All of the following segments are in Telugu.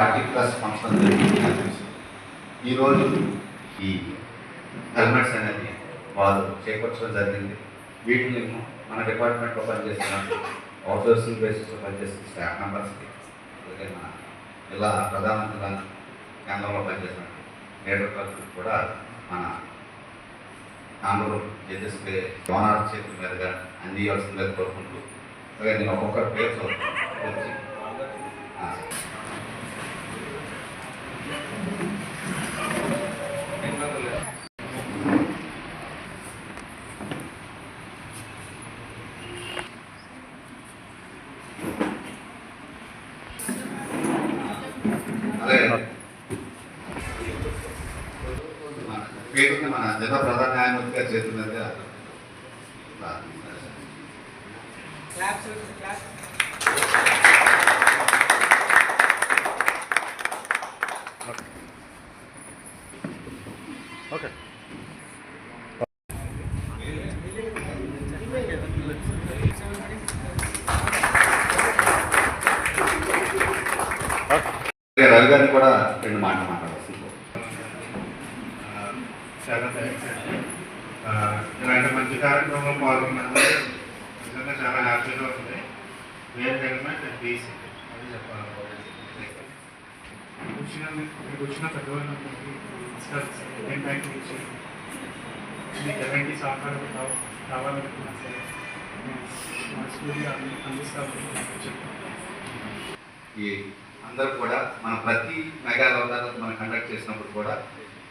పార్టీ ప్లస్ ఫంక్షన్ ఈరోజు ఈ హెల్మెట్స్ అనేది వాళ్ళు చేకూర్చడం జరిగింది. వీటిని మన డిపార్ట్మెంట్లో పనిచేసిన అవుట్సోర్సింగ్ బేసిస్లో పనిచేసిన స్టాఫ్ మెంబర్స్కి అలాగే మన ఇలా ప్రధానమంత్రి గారి కేంద్రంలో పనిచేసిన లీడర్ కూడా మన ఆంధ్ర జడ్జెస్కి గవర్నర్ చేతుల మీదుగా అందియవలసిందిగా కోరుకుంటూ అలాగే నేను ఒక్కొక్కరి పేరు చదువుతాను వచ్చి ఆ, అలాగే మన పేరుని మన జిల్లా ప్రధాన న్యాయమూర్తి గారు చేతుల మీదుగా ఓకే రవి గారిని కూడా రెండు మాటలు మాట్లాడాల్సింది చాలా థ్యాంక్స్ అండి ఇలాంటి మంచి కార్యక్రమంలో పాల్గొన్నందుకు నిజంగా చాలా హ్యాపీగా ఉంది వేరే హెల్మెట్ అండ్ పీస్ చెప్పాలి చెప్పాలనుకోవాలి మీకు వచ్చిన పెద్దవాళ్ళందరికీ సెకండ్ బ్యాంక్ నుంచి మీకు ఎలాంటి సహకారం కావాలనుకున్నా సరే మనస్ఫూర్తిగా అందిస్తామని చెప్తాను ఈ అందరూ కూడా మన ప్రతి మెగా అవతారాలు మనం కండక్ట్ చేసినప్పుడు కూడా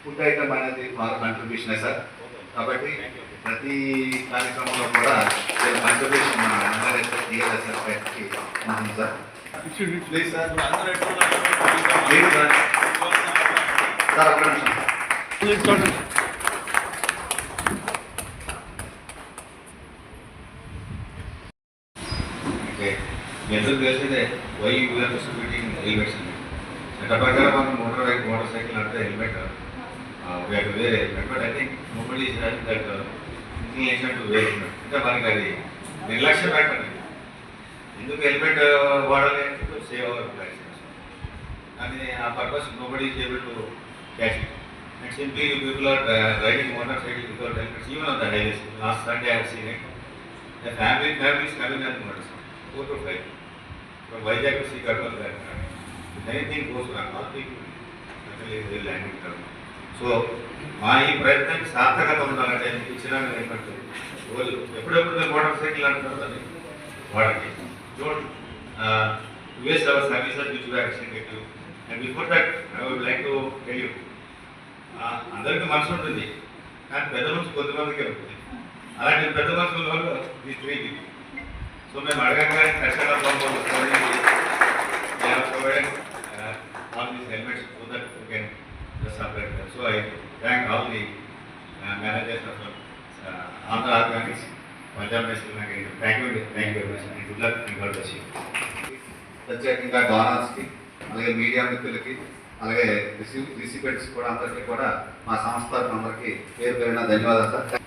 ఫుడ్ ఐటమ్ అనేది మన కంట్రిబ్యూషనే సార్. కాబట్టి ప్రతి కార్యక్రమంలో కూడా కంట్రిబ్యూషన్ మన అందరూ టీఆర్ఎస్ పైకి ఉంటుంది sir. Please sir please sir sir ఒక్క నిమిషం ఓకే. ఎందుకు తెలిసిందే వై యూఆర్ డిస్ట్రిబ్యూటింగ్ హెల్మెట్స్ చట్ట ప్రకారం మనం motorbike motorcycle నడితే helmet we have to wear helmet, but I think nobody is having that uh, inclination to wear helmet. ఇంకా మనకి అది నిర్లక్ష్యం పెట్టండి ఎందుకు హెల్మెట్ వాడాలి అంటే సేవ్ అవర్ లైసెన్స్ కానీ ఆ purpose nobody is able to catch it and simply you people are riding motorcycle without helmets even on the highways last Sunday I seen it The family families coming and notice, four to five. From Vizag to anything that all people goes landing all so మా ఈ ప్రయత్నం సార్థకత ఉండాలంటే మీకు ఇచ్చిన ఏంటంటే రోజు ఎప్పుడెప్పుడు మోటార్ సైకిల్ అంటారు దాన్ని? వాడండి don't use our services which accident and before that I would like to tell you అందరికీ మనసు ఉంటుంది. కానీ పెద్ద మనసు కొంతమందికి ఉంటుంది. అలాంటి పెద్ద మనుషుల వాళ్ళు ఈ స్త్రీకి సో మేము అడగంగా కష్టంగా all these helmets so that you can separate so I thank all the managers of Andhra organics Punjab national bank thank you thank you very much good luck and god ప్రత్యేకంగా డోనర్స్కి అలాగే మీడియా మిత్రులకి అలాగే రిసిపెంట్స్ కూడా అందరికీ కూడా మా సంస్థ అందరికీ పేరు పేరున ధన్యవాదాలు సార్.